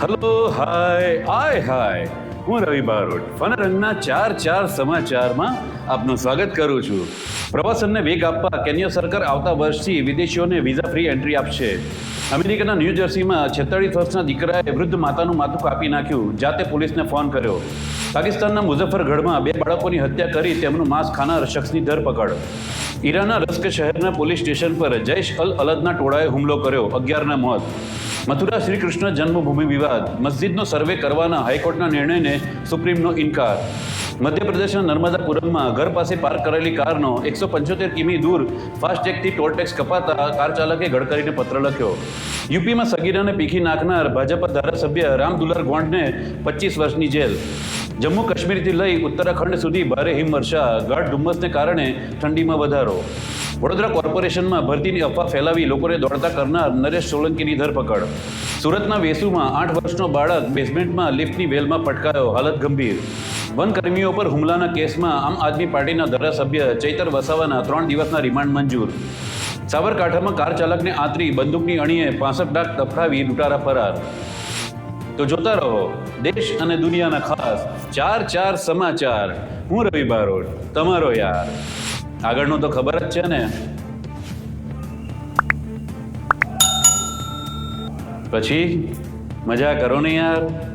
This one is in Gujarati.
હલો હાય આય હાય હું રવિ બારોટ ફન રંગના ચાર ચાર સમાચારમાં આપનું સ્વાગત કરું છું. પ્રવાસનને વેગ આપવા કેન્યા સરકાર આવતા વર્ષથી વિદેશીઓને વિઝા ફ્રી એન્ટ્રી આપશે. અમેરિકાના ન્યૂ જર્સીમાં છેતાળીસ વર્ષના દીકરાએ વૃદ્ધ માતાનું માથું કાપી નાખ્યું. જાતે પોલીસને ફોન કર્યો. પાકિસ્તાનના મુઝફ્ફરગઢમાં બે બાળકોની હત્યા કરી તેમનું માંસ ખાનાર શખ્સની ધરપકડ. ઈરાનના રસ્ક શહેરના પોલીસ સ્ટેશન પર જૈશ અલ અલદના ટોળાએ હુમલો કર્યો. અગિયારના મોત. મથુરા શ્રી કૃષ્ણ જન્મભૂમિ વિવાદ. મસ્જિદનો સર્વે કરવાના હાઈકોર્ટના નિર્ણયને સુપ્રીમનો ઇનકાર. મધ્યપ્રદેશના નર્મદાપુરમમાં ઘર પાસે પાર્ક કરેલી કારનો એકસો પંચોતેર કિમી દૂર ફાસ્ટેગથી ટોલટેક્સ કપાતા કાર ચાલકે ગડકરીને પત્ર લખ્યો. યુપીમાં સગીરાને પીખી નાખનાર ભાજપા ધારાસભ્ય રામ દુલાર ગોંડને પચીસ વર્ષની જેલ. જમ્મુ કાશ્મીરથી લઈ ઉત્તરાખંડ સુધી ભારે હિમવર્ષા, ગાઢ ધુમ્મસને કારણે ઠંડીમાં વધારો. વડોદરા કોર્પોરેશનમાં ભરતીની અફવા ફેલાવી લોકોને દોડતા કરનાર નરેશ સોલંકીની ધરપકડ. સુરતના વેસુમાં આઠ વર્ષનો બાળક બેઝમેન્ટમાં લિફ્ટની વેલમાં પટકાયો હાલત ગંભીર. વનકર્મીઓ પર હુમલાના કેસમાં આમ આદમી પાર્ટીના ધારાસભ્ય ચૈતર વસાવાના ત્રણ દિવસના રિમાન્ડ મંજૂર. સાબરકાંઠામાં કાર ચાલકને આંતરી બંદૂકની અણીએ પાસઠ લાખ તફડાવી લૂંટારા ફરાર. તો જોતા રહો, દેશ અને દુનિયાના ખાસ ચાર ચાર સમાચાર. હું રવિ બારોટ, તમારો યાર. આગળનું તો ખબર જ છે ને. પછી? મજા કરો ને યાર.